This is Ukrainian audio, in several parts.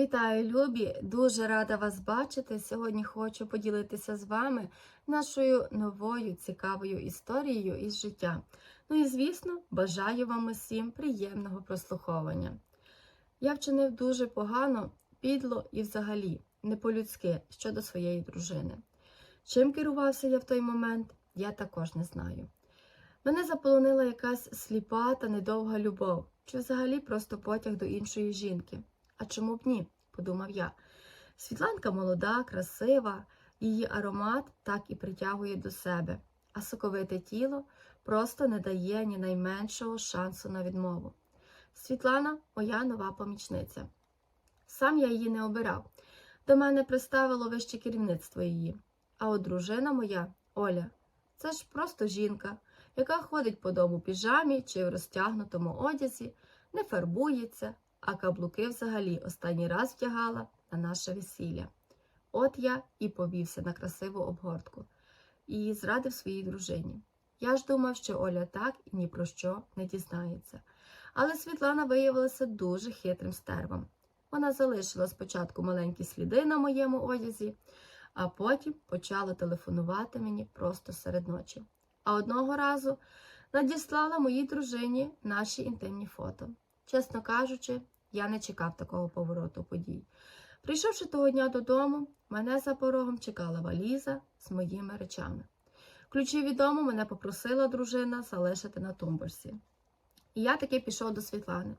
Вітаю, любі! Дуже рада вас бачити. Сьогодні хочу поділитися з вами нашою новою цікавою історією із життя. Ну і, звісно, бажаю вам усім приємного прослуховування. Я вчинив дуже погано, підло і взагалі не по-людськи щодо своєї дружини. Чим керувався я в той момент, я також не знаю. Мене заполонила якась сліпа та недовга любов, чи взагалі просто потяг до іншої жінки. А чому б ні? подумав я. Світланка молода, красива, її аромат так і притягує до себе, а соковите тіло просто не дає ні найменшого шансу на відмову. Світлана моя нова помічниця. Сам я її не обирав. До мене приставило вище керівництво її. А от дружина моя, Оля, це ж просто жінка, яка ходить по дому піжамі чи в розтягнутому одязі, не фарбується, а каблуки взагалі останній раз втягала на наше весілля. От я і повівся на красиву обгортку і зрадив своїй дружині. Я ж думав, що Оля так і ні про що не дізнається. Але Світлана виявилася дуже хитрим стервом. Вона залишила спочатку маленькі сліди на моєму одязі, а потім почала телефонувати мені просто серед ночі. А одного разу надіслала моїй дружині наші інтимні фото. Чесно кажучи, я не чекав такого повороту подій. Прийшовши того дня додому, мене за порогом чекала валіза з моїми речами. Ключі від дому мене попросила дружина залишити на тумбурсі. І я таки пішов до Світлани.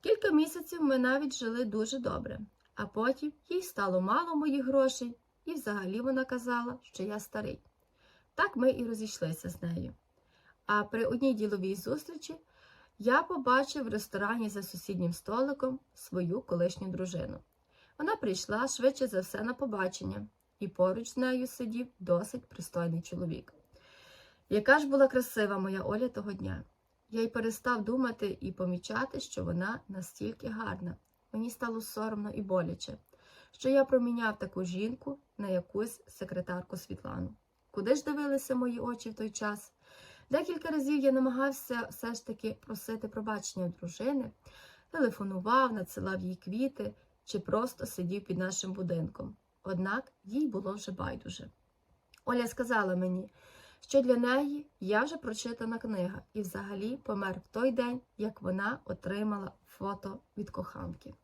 Кілька місяців ми навіть жили дуже добре, а потім їй стало мало моїх грошей, і взагалі вона казала, що я старий. Так ми і розійшлися з нею. А при одній діловій зустрічі я побачив в ресторані за сусіднім столиком свою колишню дружину. Вона прийшла швидше за все на побачення, і поруч з нею сидів досить пристойний чоловік. Яка ж була красива моя Оля того дня. Я й перестав думати і помічати, що вона настільки гарна. Мені стало соромно і боляче, що я проміняв таку жінку на якусь секретарку Світлану. Куди ж дивилися мої очі в той час? Декілька разів я намагався все ж таки просити пробачення дружини, телефонував, надсилав їй квіти чи просто сидів під нашим будинком. Однак їй було вже байдуже. Оля сказала мені, що для неї я вже прочитана книга і взагалі помер в той день, як вона отримала фото від коханки.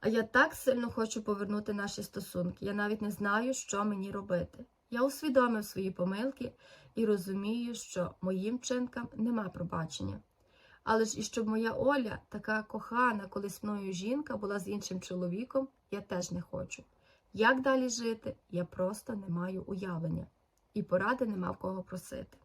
А я так сильно хочу повернути наші стосунки. Я навіть не знаю, що мені робити. Я усвідомив свої помилки і розумію, що моїм вчинкам нема пробачення. Але ж і щоб моя Оля, така кохана, колись мною жінка, була з іншим чоловіком, я теж не хочу. Як далі жити, я просто не маю уявлення, і поради нема в кого просити.